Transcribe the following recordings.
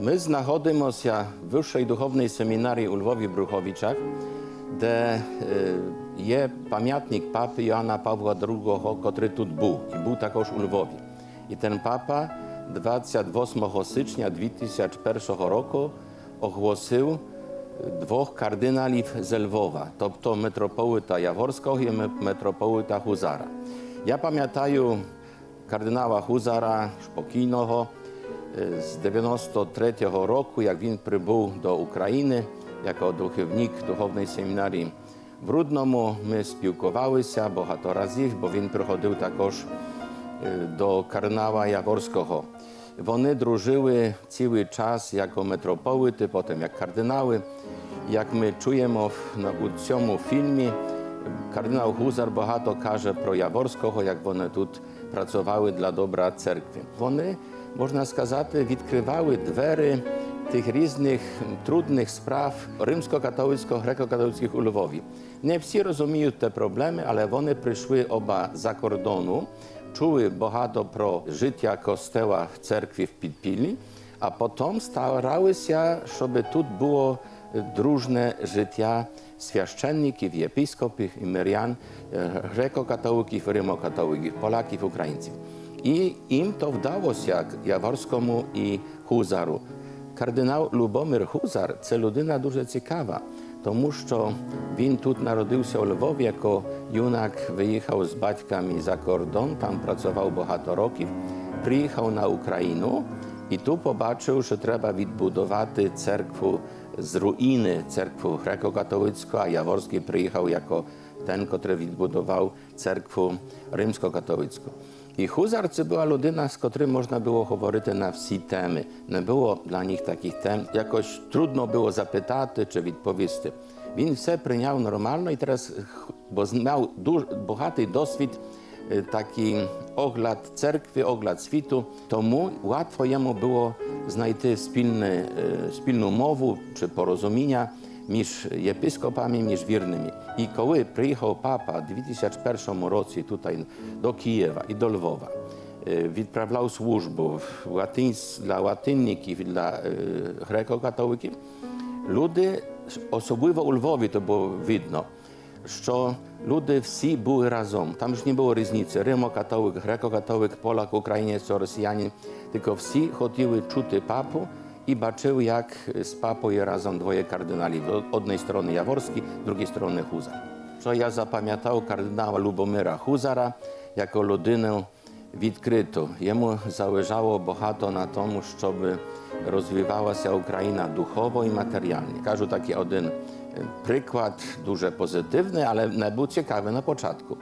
Ми знаходимося в Вищій духовній семінарії у Львові Бруховичах, де е, є пам'ятник папи Йоанна Павла II, котрий тут був, і був також у Львові. І ten папа 28 січня 2001 року оголосив двох кардиналів з Львова, тобто митрополита Яворського і митрополита Гузара. Я пам'ятаю кардинала Гузара спокійного, Е, з 93-го року, як він прибув до України як духовник духовної семінарії в Рудному, ми спілкувалися багато разів, бо він приходив також е, до кардинала Яворського. Вони дружили цілий час як митрополити, потім як кардинали. Як ми чуємо у цьому фільмі, кардинал Гузар багато каже про Яворського, як вони тут працювали для добра церкви. Вони, можна сказати, відкривали двері тих різних трудних справ римсько-католицького, греко-католицьких у Львові. Не всі розуміють ті проблеми, але вони прийшли оба за кордону, чули багато про життя костела в церкві в підпіллі, а потім старалися, щоб тут було дружне життя священників, єпископів і мирян, е, греко-католиків, римо-католиків, поляків, українців. І їм то вдалося Яворському і Хузару. Кардинал Любомир Хузар це людина дуже цікава, тому що він тут народився у Львові, як юнак виїхав з батьками за кордон, там працював багато років, приїхав на Україну і тут побачив, що треба відбудувати церкву з руїни, церкву греко-католицьку, а Яворський приїхав як ten, котрий відбудував церкву римсько-католицьку. І Хузар це була людина, з котрим можна було говорити на всі теми. Не було для них таких тем. Якось трудно було запитати чи відповісти. Він все прийняв нормально і зараз, бо мав дуже багатий досвід, е, такий огляд церкви, огляд світу. Тому łatwo йому було знайти спільне, е, спільну мову чи порозуміння між єпископами, між вірними. І коли приїхав папа у 2001 році тут до Києва і до Львова, е, відправляв службу в латинсь, для латинників і для е, греко-католиків, люди, особливо у Львові, то було видно, що люди всі були разом. Там ж не було різниці. Римо-католик, греко-католик, полак, українець, росіянин. Тільки всі хотіли чути папу і бачили, як з папою разом двоє кардиналів. З однієї сторони Яворський, з другої сторони Хузар. Що я запам'ятав кардинала Любомира Хузара як людину відкриту. Йому залежало багато на тому, щоб розвивалася Україна духово і матеріально. Кажу такий один е, приклад, дуже позитивний, але не був цікавий на початку.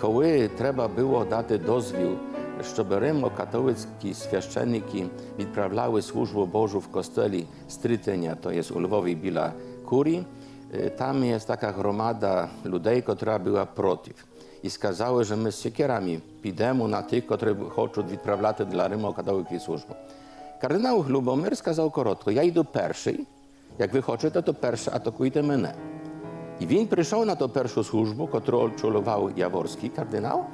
Коли треба було дати дозвіл, щоб римо-католицькі священники відправляли службу Божу в костелі Стрітення, то є у Львові біля Курі, е, там є така громада людей, яка була проти. І сказали, що ми з сікерами підемо на тих, котрі хочуть відправляти для римо-католиків службу. Кардинал Любомир сказав коротко: я йду перший. Як ви хочете, то перше атакуйте мене. І він прийшов на ту першу службу, яку очолював Яворський кардинал,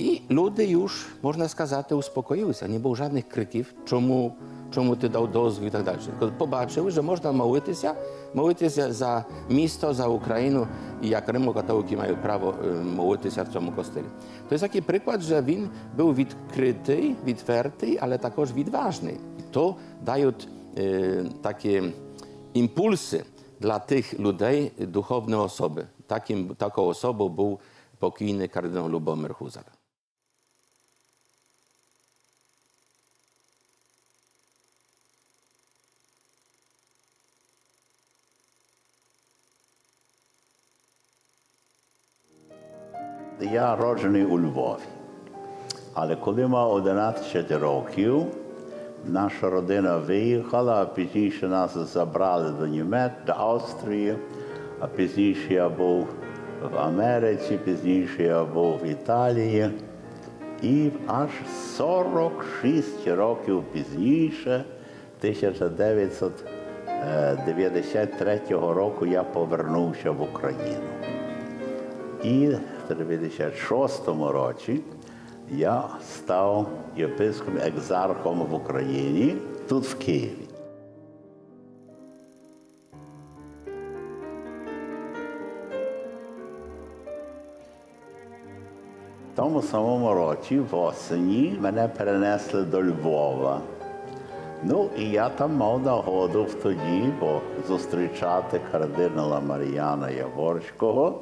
і люди już, можна сказати, успокоїлися. Не було жодних криків, чому, чому ти дав дозвіл і так далі. Коли Побачили, що можна молитися, молитися за місто, за Україну, і як римо-католики мають право е, молитися в цьому костелі. То є такий приклад, що він був відкритий, відвертий, але також відважний. І то дають е, такі імпульси dla tych ludzi duchowne osoby. Takim, taką osobą był pokojny kardynał Lubomir Huzar. Я роджений у Львові. Але коли мав 11 років, наша родина виїхала, а пізніше нас забрали до Німеччини, до Австрії, а пізніше я був в Америці, пізніше я був в Італії. І аж 46 років пізніше 1993 року я повернувся в Україну. І в 1996 році я став єпископом екзархом в Україні, тут в Києві. В тому самому році, в осені, мене перенесли до Львова. Ну, і я там мав нагоду в тоді, бо зустрічати кардинала Мар'яна Яворського,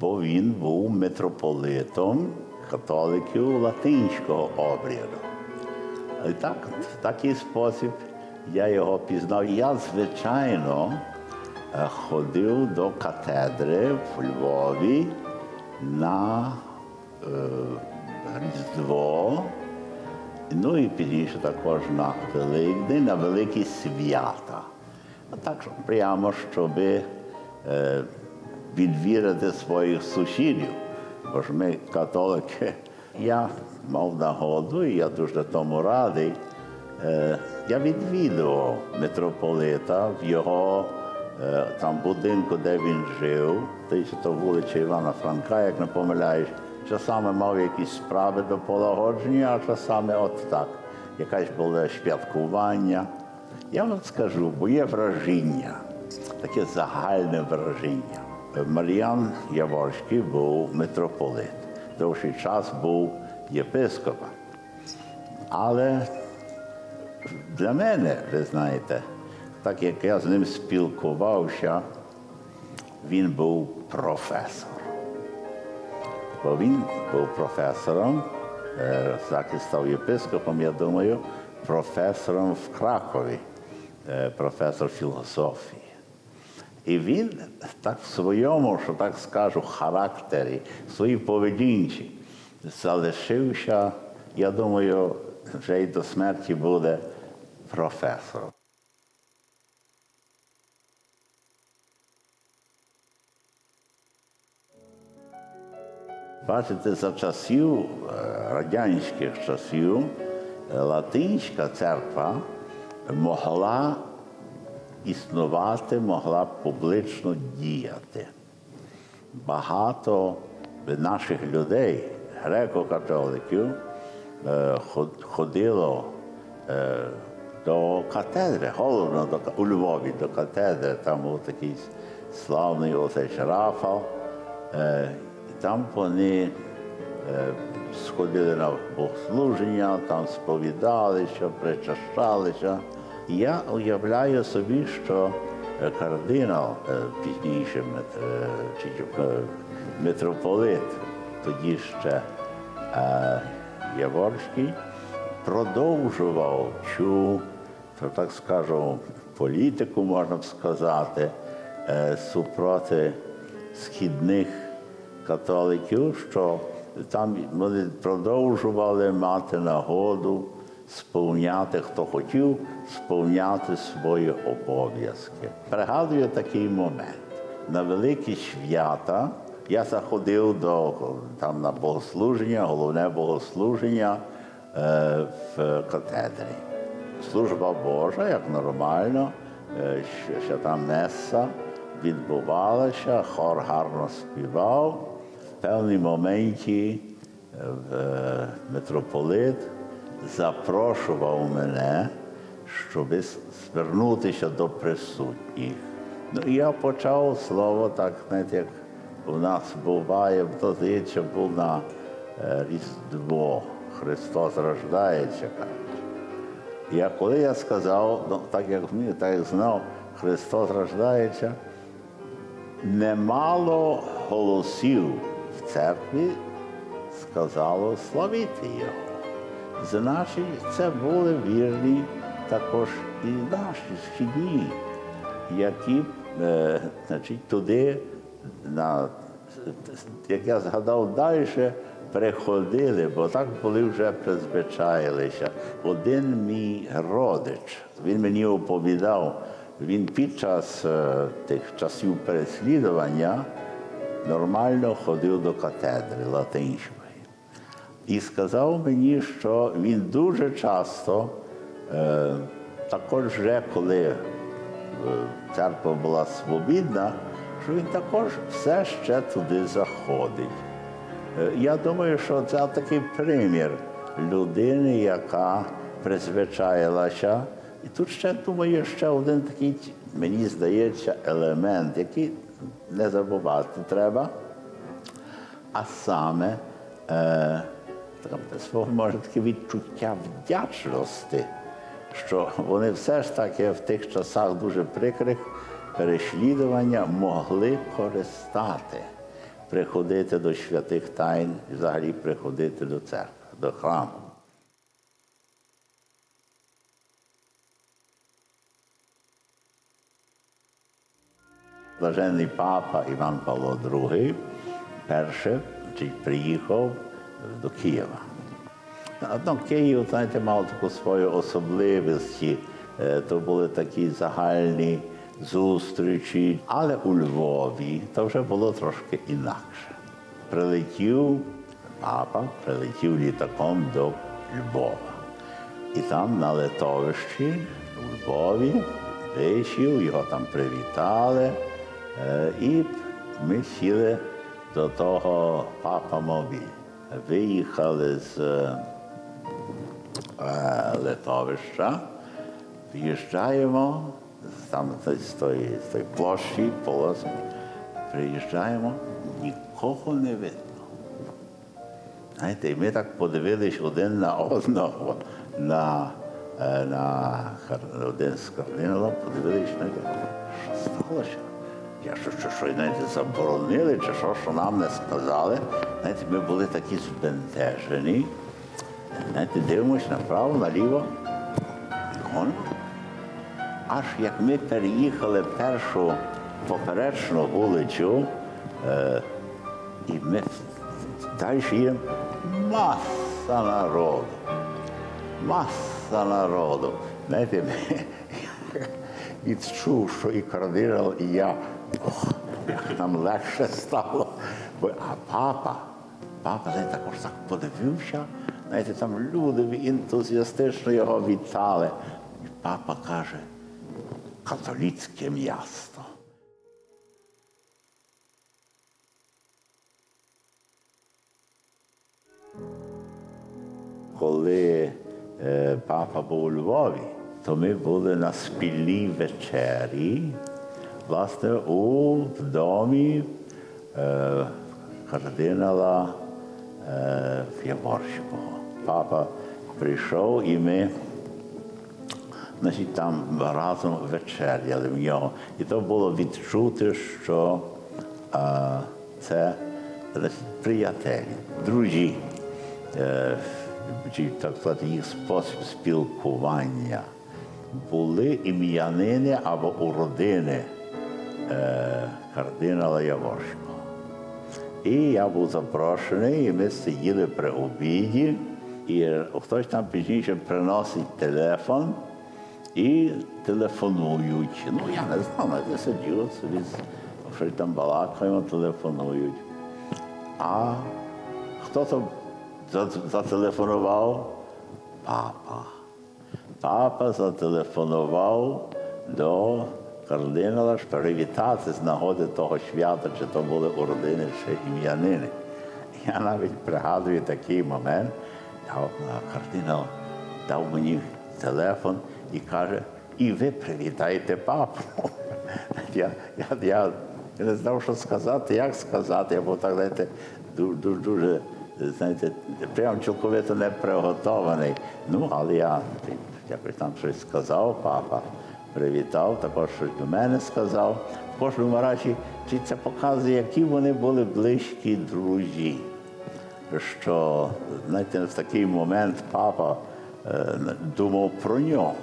бо він був митрополитом католиків латинського обряду. І так, в такий спосіб я його пізнав. Я, звичайно, е, ходив до катедри в Львові на е, Різдво, ну і пізніше також на Великдень, на великі свята. А так прямо, щоб е, відвідати своїх сусідів. Бо ж ми католики. Я мав нагоду, і я дуже тому радий. Е, я відвідував митрополита в його е, там будинку, де він жив, то вулиця Івана Франка, як не помиляюсь, часами мав якісь справи до полагодження, а часами от так. Якась було святкування. Я вам скажу, бо є враження, таке загальне враження. Мар'ян Яворський був митрополит, довший час був єпископом. Але для мене, ви знаєте, так як я з ним спілкувався, він був професор. Бо він був професором, е, захист став єпископом, я думаю, професором в Кракові, е, професор філософії. І він так в своєму, що так скажу, характері, своїй поведінці залишився, я думаю, вже й до смерті буде професором. Бачите, за часів е, радянських часів е, латинська церква могла існувати, могла публічно діяти. Багато наших людей, греко-католиків, е, ходило е, до катедри, головно до, у Львові до катедри, там був такий славний отець Рафал. Е, Там вони сходили на богослуження, там сповідалися, причащалися. Я уявляю собі, що е, кардинал е, пізніше е, митрополит, тоді ще Яворський, продовжував цю, так скажу, політику, можна б сказати, супроти східних католиків, що там вони продовжували мати нагоду сповняти, хто хотів сповняти свої обов'язки. Пригадую такий момент. На великі свята я заходив до там на богослуження, головне богослуження е, в катедрі. Служба Божа, як нормально, е, ще, там меса відбувалася, хор гарно співав. В певній моменті е, митрополит запрошував мене, щоб звернутися до присутніх. Ну, я почав слово так, знаєте, як у нас буває, то здається, був на е, Різдво. Христос рождається. Я коли я сказав, ну, так як вмію, так як знав, Христос рождається, немало голосів в церкві сказало славити Його. Значить, це були вірні також і наші східні, які е, значить, туди, на, як я згадав далі, приходили, бо так були вже призвичаїлися. Один мій родич, він мені оповідав, він під час е, тих часів переслідування нормально ходив до катедри латинської. І сказав мені, що він дуже часто е, також вже коли е, церква була свобідна, що він також все ще туди заходить. Е, Я думаю, що це такий примір людини, яка призвичаїлася. І тут ще думаю, ще один такий, мені здається, елемент, який не забувати треба, а саме е, таке, свого може таке відчуття вдячності, що вони все ж таки в тих часах дуже прикрих переслідування могли користати, приходити до святих тайн, і взагалі приходити до церкви, до храму. Блаженний папа Іван Павло II перше приїхав до Києва. Одно Київ, знаєте, мав таку свою особливості. Е, То були такі загальні зустрічі. Але у Львові то вже було трошки інакше. Прилетів папа, прилетів літаком до Львова. І там на литовищі у Львові висів, його там привітали. Е, І ми сіли до того папа мобіль. Виїхали з е, литовища, в'їжджаємо там з тої, з тої площі, полоси, приїжджаємо, нікого не видно. Знаєте, і ми так подивились один на одного, на, е, на один з кардиналом, подивились на. Що сталося? Що, що, що, знаєте, заборонили, чи що, що нам не сказали. Знаєте, ми були такі збентежені. Знаєте, дивимось направо, наліво. Нікого. Аж як ми переїхали першу поперечну вулицю, е, і ми далі є маса народу. Маса народу. Знаєте, ми відчув, що і кардинал, і я, як нам легше стало. А папа, папа знаєте, також так подивився, знаєте, там люди ентузіастично його вітали. І папа каже, католицьке місто. Коли е, папа був у Львові, то ми були на спільній вечері, власне, у домі е, кардинала е, Яворського. Папа прийшов і ми значить, там разом вечеряли в нього. І то було відчути, що це значить, приятелі, друзі, е, чи так сказати, їх спосіб спілкування. Були ім'янини або уродини е, кардинала Яворського. І я був запрошений, і ми сиділи при обіді, і хтось там пізніше приносить телефон і телефонують. Ну, я не знав, я сидів собі, щось там балакаємо, телефонують. А хто там зателефонував? Папа. Папа зателефонував до кардинала ж привітати з нагоди того свята, чи то були уродини, чи ім'янини. Я навіть пригадую такий момент, а, кардинал дав мені телефон і каже, і ви привітаєте папу. Я, я, я не знав, що сказати, як сказати. Я був так, знаєте, дуже, дуже знаєте, прям цілковито не приготований. Ну, але я якось там щось сказав, папа привітав, також щось до мене сказав. В кожному разі, це показує, які вони були близькі друзі. Що, знаєте, в такий момент папа е, думав про нього.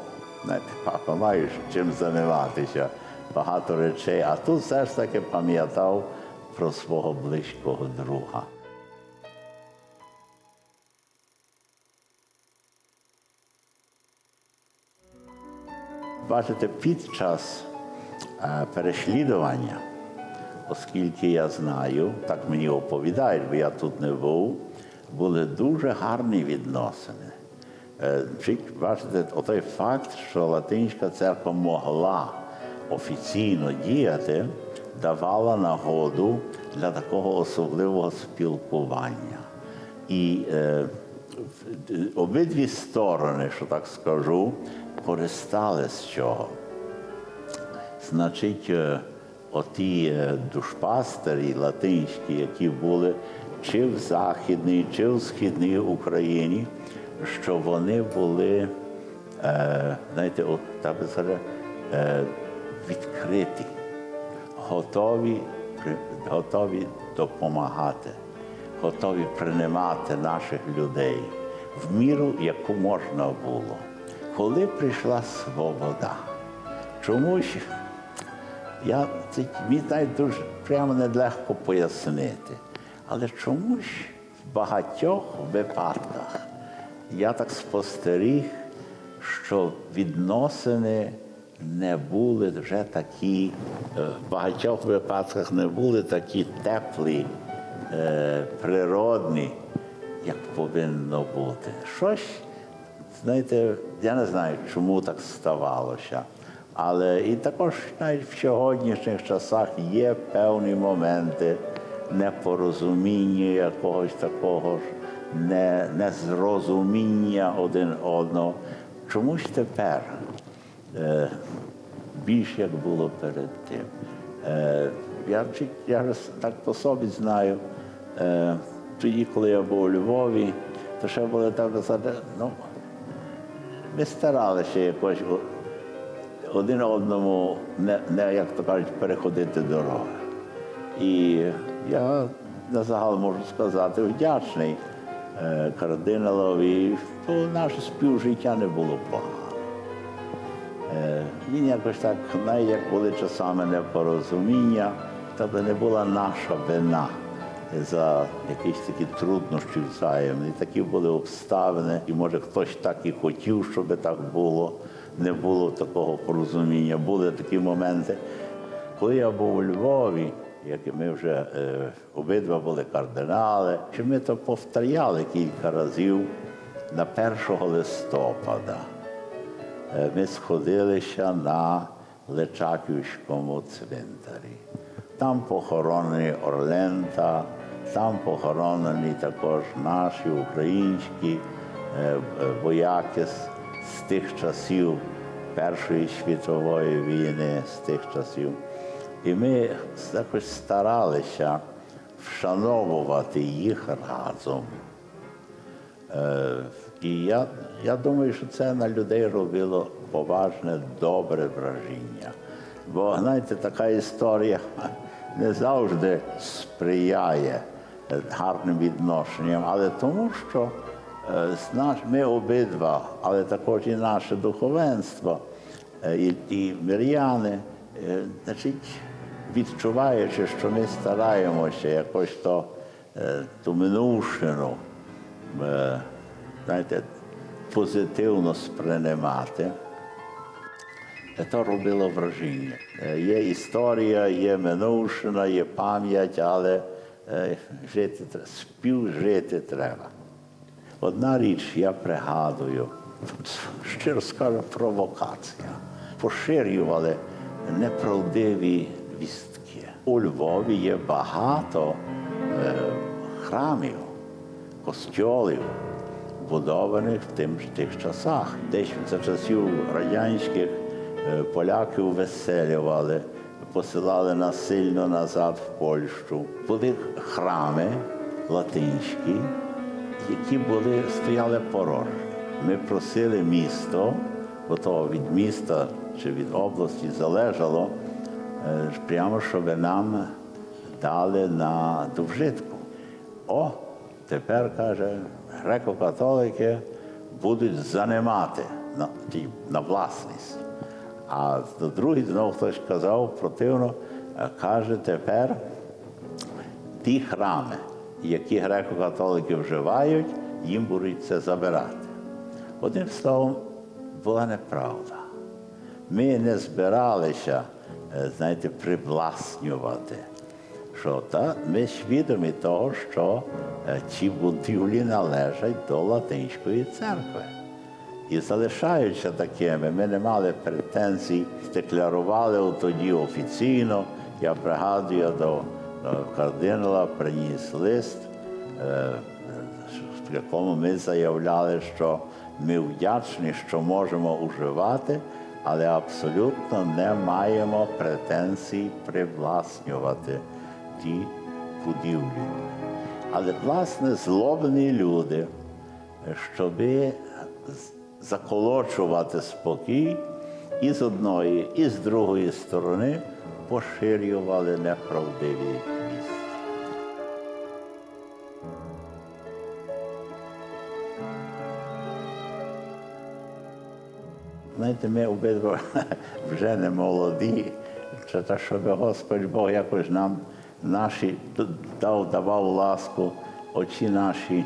Знаєте, папа маєш чим займатися, багато речей, а тут все ж таки пам'ятав про свого близького друга. Бачите, під час е, переслідування, оскільки я знаю, так мені оповідають, бо я тут не був, були дуже гарні відносини. Е, Бачите, отой факт, що Латинська церква могла офіційно діяти, давала нагоду для такого особливого спілкування. І е, обидві сторони, що так скажу, користали з цього. Значить, е, оті е, душпастері латинські, які були чи в Західній, чи в Східній Україні, що вони були, е, знаєте, от, так би сказати, відкриті, готові, готові допомагати, готові приймати наших людей в міру, яку можна було. Коли прийшла свобода, чомусь я мені навіть дуже прямо нелегко пояснити. Але чомусь в багатьох випадках я так спостеріг, що відносини не були вже такі, е, в багатьох випадках не були такі теплі, е, природні, як повинно бути. Щось Знаєте, я не знаю, чому так ставалося. Але і також навіть в сьогоднішніх часах є певні моменти непорозуміння якогось такого ж, не, незрозуміння один одного. Чомусь тепер е, більше як було перед тим. Е, я, я так по собі знаю, е, тоді, коли я був у Львові, то ще були так ну, ми старалися якось один одному, не, не як то кажуть, переходити дорогу. І я на загал можу сказати, вдячний е, кардиналові, то наше співжиття не було погано. Е, Він якось так, навіть як були часами непорозуміння, тобто не була наша вина за якісь такі труднощі взаємні. Такі були обставини, і може хтось так і хотів, щоб так було. Не було такого порозуміння. Були такі моменти. Коли я був у Львові, як і ми вже е, обидва були кардинали, що ми то повторяли кілька разів на 1 листопада. Е, Ми сходилися на Личаківському цвинтарі. Там похоронені Орлента, там похоронені також наші українські е, е, вояки з, тих часів Першої світової війни, з тих часів. І ми якось старалися вшановувати їх разом. Е, І я, я думаю, що це на людей робило поважне, добре враження. Бо, знаєте, така історія не завжди сприяє гарним відношенням, але тому, що е, ми обидва, але також і наше духовенство, е, і, і миряни, е, відчуваючи, що ми стараємося якось то, ту минувшину позитивно сприймати, це робило враження. Є історія, є минувшина, є пам'ять, але жити, тр- співжити треба. Одна річ я пригадую, щиро скажу, провокація. Поширювали неправдиві вістки. У Львові є багато е, храмів, костьолів, будованих в тим тих часах. Десь за часів радянських е, поляків веселювали, посилали насильно назад в Польщу. Були храми латинські, які були, стояли порожні. Ми просили місто, бо то від міста чи від області залежало, е, прямо щоб нам дали на довжитку. О, тепер каже, греко-католики будуть занимати на, на власність. А другий знову хтось казав противно, е, каже, тепер ті храми, які греко-католики вживають, їм будуть це забирати. Одним словом, була неправда. Ми не збиралися, е, знаєте, привласнювати. Що та ми свідомі того, що е, ці будівлі належать до Латинської церкви. І залишаючи такими, ми не мали претензій, декларували тоді офіційно. Я пригадую, до, кардинала приніс лист, е, в якому ми заявляли, що ми вдячні, що можемо уживати, але абсолютно не маємо претензій привласнювати ті будівлі. Але, власне, злобні люди, щоби заколочувати спокій і з одної, і з другої сторони поширювали неправдиві вісті. Знаєте, ми обидва вже не молоді, це те, щоб Господь Бог якось нам наші дав, давав ласку, очі наші,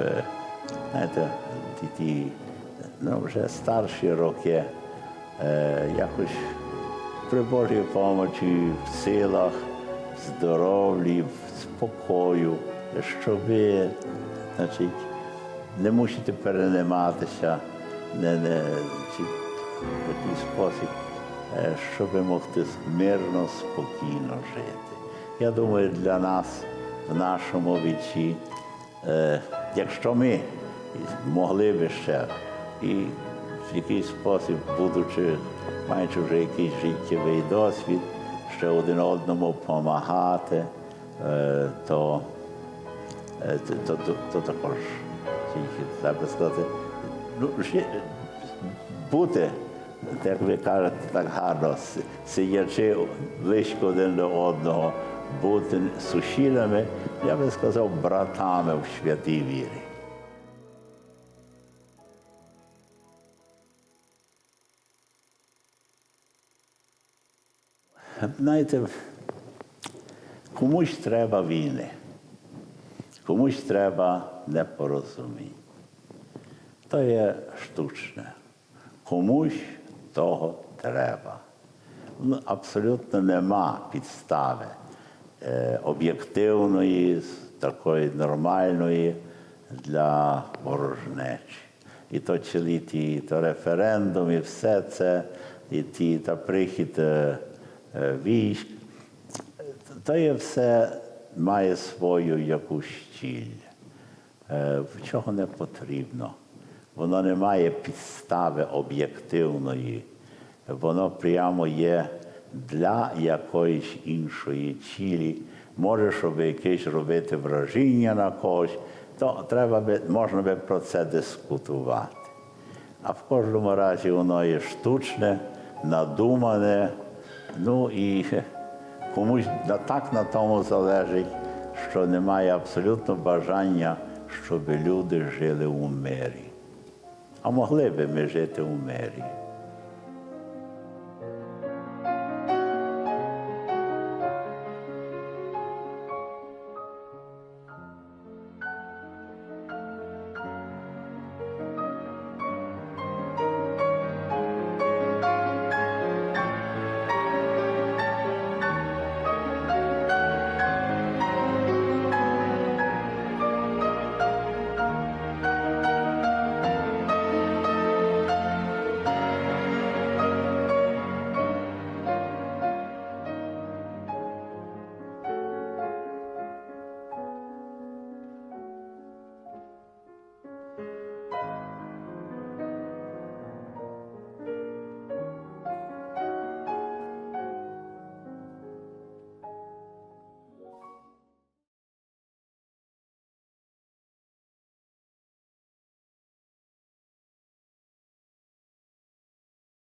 е, знаєте, ті ну, вже старші роки, е, якось при Божій помочі, в силах, в здоров'ї, в спокою, щоб значить, не мусите перейматися, не, не, в якийсь спосіб, е, щоб могти мирно, спокійно жити. Я думаю, для нас в нашому віці, е, якщо ми могли би ще і в якийсь спосіб, будучи, маючи вже якийсь життєвий досвід, ще один одному допомагати, е, то Е, то, то, то, то також тільки треба сказати. Ну, бути, як ви кажете, так гарно, сидячи близько один до одного, бути сусідами, я би сказав, братами в святій вірі. Знаєте, комусь треба війни. Комусь треба непорозуміння. То є штучне. Комусь того треба. Ну, абсолютно нема підстави е, об'єктивної, такої нормальної для ворожнечі. І то цілі ті то референдум, і все це, і ті та прихід е, військ. То є все має свою якусь ціль, е, чого не потрібно. Воно не має підстави об'єктивної, воно прямо є для якоїсь іншої цілі. Може, щоб якесь робити враження на когось, то треба би, можна би про це дискутувати. А в кожному разі воно є штучне, надумане, ну і комусь так на тому залежить, що немає абсолютно бажання, щоб люди жили у мирі. А могли би ми жити у мирі.